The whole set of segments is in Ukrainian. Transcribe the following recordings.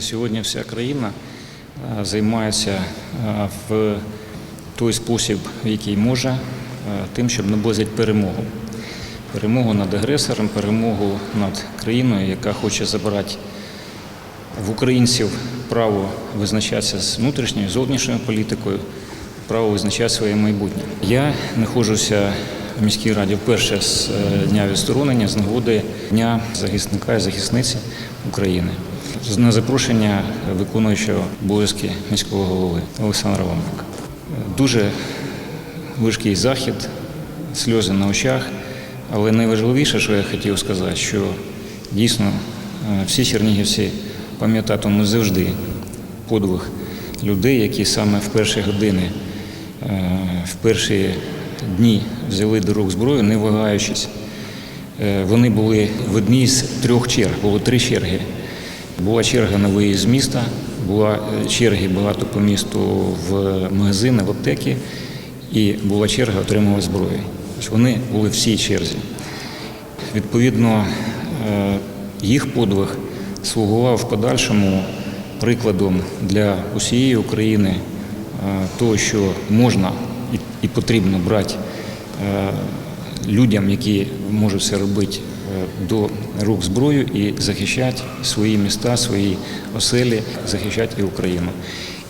Сьогодні вся країна е, займається е, в той спосіб, в який може, е, тим, щоб наблизити перемогу. Перемогу над агресором, перемогу над країною, яка хоче забирати в українців право визначатися з внутрішньою, зовнішньою політикою, право визначати своє майбутнє. Я знаходжуся в міській раді вперше з дня відсторонення з нагоди Дня захисника і захисниці України. На запрошення виконуючого обов'язки міського голови Олександра Ломика. Дуже важкий захід, сльози на очах. Але найважливіше, що я хотів сказати, що дійсно е, всі чернігівці пам'ятатимуть завжди подвиг людей, які саме в перші години, е, в перші дні взяли до рук зброю, не вагаючись. Е, Вони були в одній з трьох черг, було три черги. Була черга на виїзд з міста, була е, черги багато по місту в магазини, в аптеки, і була черга отримувати зброю. Вони були в цій черзі. Відповідно, е, їх подвиг слугував в подальшому прикладом для усієї України е, того, що можна і- потрібно брати людям, які можуть це робити до рук зброю і захищати свої міста, свої оселі, захищати і Україну.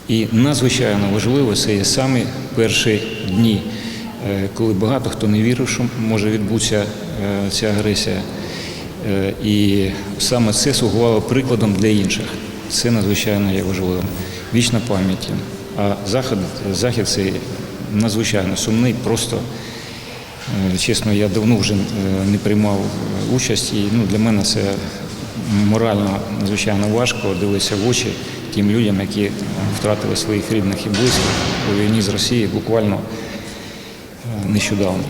І надзвичайно важливо це є саме перші дні, е, коли багато хто не вірив, що може відбутися е, ця агресія. Е, І саме це слугувало прикладом для інших. Це надзвичайно є важливим. Вічна пам'ять. А захід, захід цей надзвичайно сумний, просто Е, Чесно, я давно вже е, не приймав е, участь, і ну, для мене це морально надзвичайно важко дивитися в очі тим людям, які втратили своїх рідних і близьких у війні з Росією буквально е, нещодавно.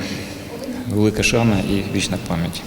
Велика шана і вічна пам'ять.